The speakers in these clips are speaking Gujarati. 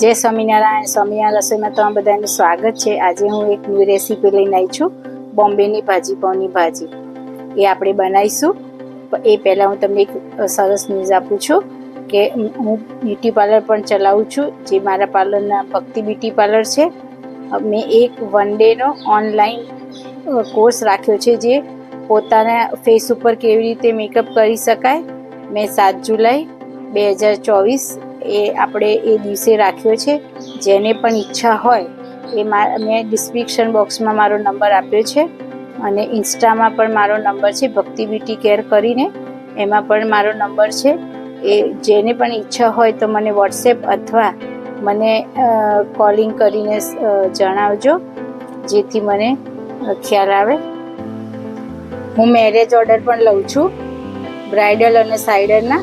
જય સ્વામિનારાયણ સ્વામિનારાયણ રસોઈમાં તમારા બધાનું સ્વાગત છે. આજે હું એક ન્યૂ રેસીપી લઈને આવી છું, બોમ્બેની ભાજી પાઉની ભાજી. એ આપણે બનાવીશું. એ પહેલાં હું તમને એક સરસ ન્યૂઝ આપું છું કે હું બ્યુટી પાર્લર પણ ચલાવું છું, જે મારા પાર્લરના ભક્તિ બ્યુટી પાર્લર છે. મેં એક વન ડેનો ઓનલાઈન કોર્સ રાખ્યો છે જે પોતાના ફેસ ઉપર કેવી રીતે મેકઅપ કરી શકાય. મેં સાત જુલાઈ બે હજાર ચોવીસ એ આપણે એ દિવસે રાખ્યો છે. જેને પણ ઈચ્છા હોય એ મા ડિસ્ક્રિપ્શન બોક્સમાં મારો નંબર આપ્યો છે અને ઇન્સ્ટામાં પણ મારો નંબર છે, ભક્તિ બ્યુટી કેર કરીને. એમાં પણ મારો નંબર છે. એ જેને પણ ઈચ્છા હોય તો મને વોટ્સએપ અથવા મને કોલિંગ કરીને જણાવજો. જેથી મને ખ્યાલ આવે. હું મેરેજ ઓર્ડર પણ લઉં છું. બ્રાઇડલ અને સાઇડરના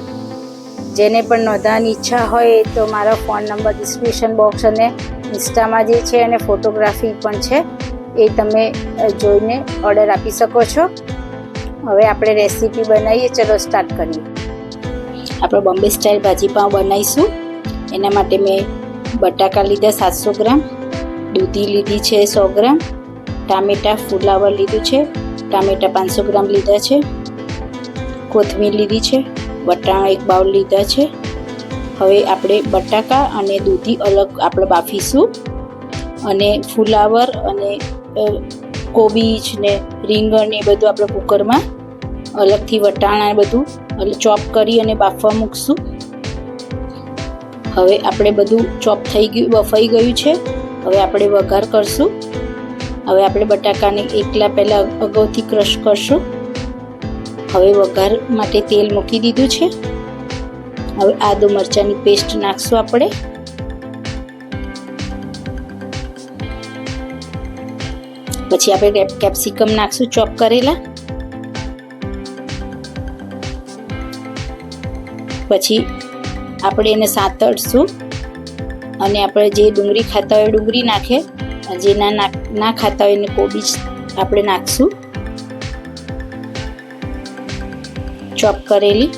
જેને પણ નોંધવાની ઈચ્છા હોય તો મારો ફોન નંબર ડિસ્ક્રિપ્શન બોક્સ અને ઇન્સ્ટામાં જે છે અને ફોટોગ્રાફી પણ છે, એ તમે જોઈને ઓર્ડર આપી શકો છો. હવે આપણે રેસીપી બનાવીએ, ચલો સ્ટાર્ટ કરીએ. આપણે બોમ્બે સ્ટાઇલ ભાજી પાઉં બનાવીશું. એના માટે મેં બટાકા લીધા સાતસો ગ્રામ, દૂધી લીધી છે સો ગ્રામ, ટામેટાં ફુલાવર લીધું છે, ટામેટાં પાંચસો ગ્રામ લીધા છે, કોથમીર લીધી છે વટાણા એક બાઉલ લીધા છે. હવે આપણે બટાકા અને દૂધી અલગ આપણે બાફીશું. અને ફુલાવર અને કોબીજ ને રીંગણ એ બધું આપણે કુકરમાં અલગથી વટાણા એ બધું એટલે ચોપ કરી અને બાફવા મૂકશું. હવે આપણે બધું ચોપ થઈ ગયું, બફાઈ ગયું છે. હવે આપણે વઘાર કરશું. હવે આપણે બટાકાને એકલા પહેલાં અગાઉથી ક્રશ કરશું. હવે વઘાર માટે તેલ મૂકી દીધું છે. હવે આદુ મરચાંની પેસ્ટ નાખશું આપણે પછી આપણે કેપ્સિકમ નાખશું ચોપ કરેલા. પછી આપણે એને સાતડશું અને આપણે જે ડુંગળી ખાતા હોય ડુંગળી નાખે. જે ના ના ખાતા હોય એને કોબીજ આપણે નાખશું. ચોપ કરેલી.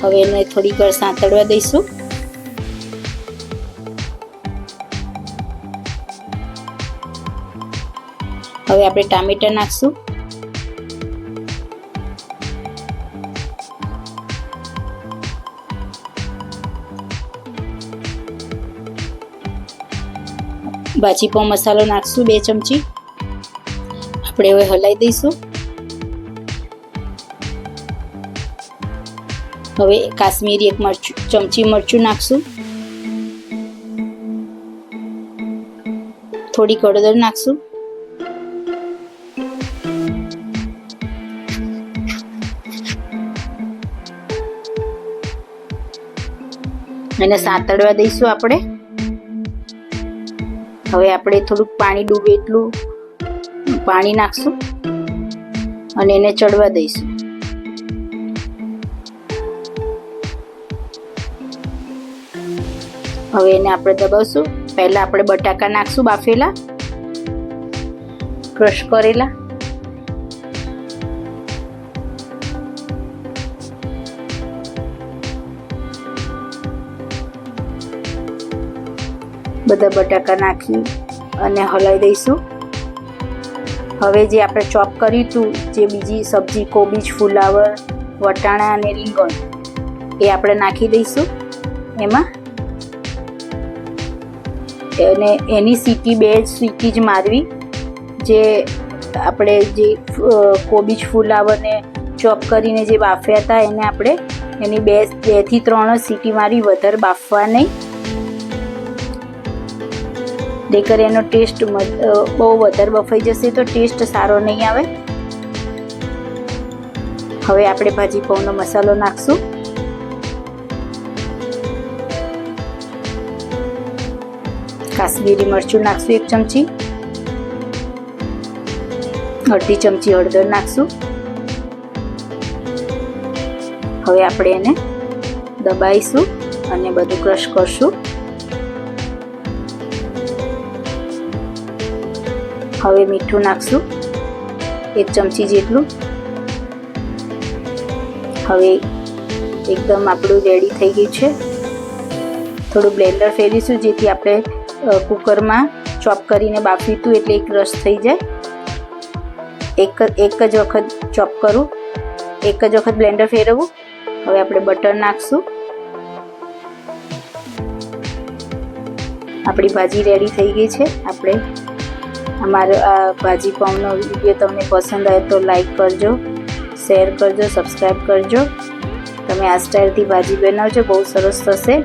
હવે એને થોડીક વાર સાંતળવા દઈશું. હવે આપણે ટામેટા નાખશું. ભાજી પાઉં મસાલો નાખશું બે ચમચી. આપણે હવે હલાવી દઈશું. હવે કાશ્મીરી એક મરચું, ચમચી મરચું નાખશું. થોડી કડદર નાખશું. એને સાતડવા દઈશું આપણે. હવે આપણે થોડુંક પાણી ડૂબે એટલું, પાણી નાખશું અને એને ચડવા દઈશું. હવે એને આપણે દબાવશું. પહેલા આપણે બટાકા નાખશું બાફેલા. ક્રશ કરેલા. બધા બટાકા નાખી અને હલાવી દઈશું. હવે જે આપણે ચોપ કર્યું હતું, જે બીજી સબ્જી, કોબીજ, ફુલાવર, વટાણા અને રીંગણ, એ આપણે નાખી દઈશું. એમાં અને એની સીટી, બે જ સીટી જ મારવી. જે આપણે જે કોબીજ ફુલાવરને ચોપ કરીને જે બાફ્યા હતા, એને આપણે એની બે, બેથી ત્રણ સીટી મારી, વધારે બાફવા નહીં. નહીંતર એનો ટેસ્ટ બહુ વધારે બફાઈ જશે તો ટેસ્ટ સારો નહીં આવે. હવે આપણે ભાજી પાઉંનો મસાલો નાખશું. કાશ્મીરી મરચું નાખશું એક ચમચી. અડધી ચમચી હળદર નાખશું. હવે આપણે એને દબાઈશું અને બધું ક્રશ કરશું. હવે મીઠું નાખશું એક ચમચી જેટલું. હવે એકદમ આપણું રેડી થઈ ગયું છે. થોડું બ્લેન્ડર ફેરીશું જેથી આપણે કુકરમાં ચોપ કરીને બાફ્યું હતું એટલે એક રસ થઈ જાય. એક એક જ વખત ચોપ કરું. એક જ વખત બ્લેન્ડર ફેરવવું હવે આપણે બટર નાખશું. આપણી ભાજી રેડી થઈ ગઈ છે. આપણે અમારો આ ભાજી પાઉંનો વીડિયો તમને પસંદ આવે તો લાઈક કરજો શેર કરજો સબસ્ક્રાઈબ કરજો. તમે આ સ્ટાઇલથી ભાજી બનાવજો, બહુ સરસ થશે.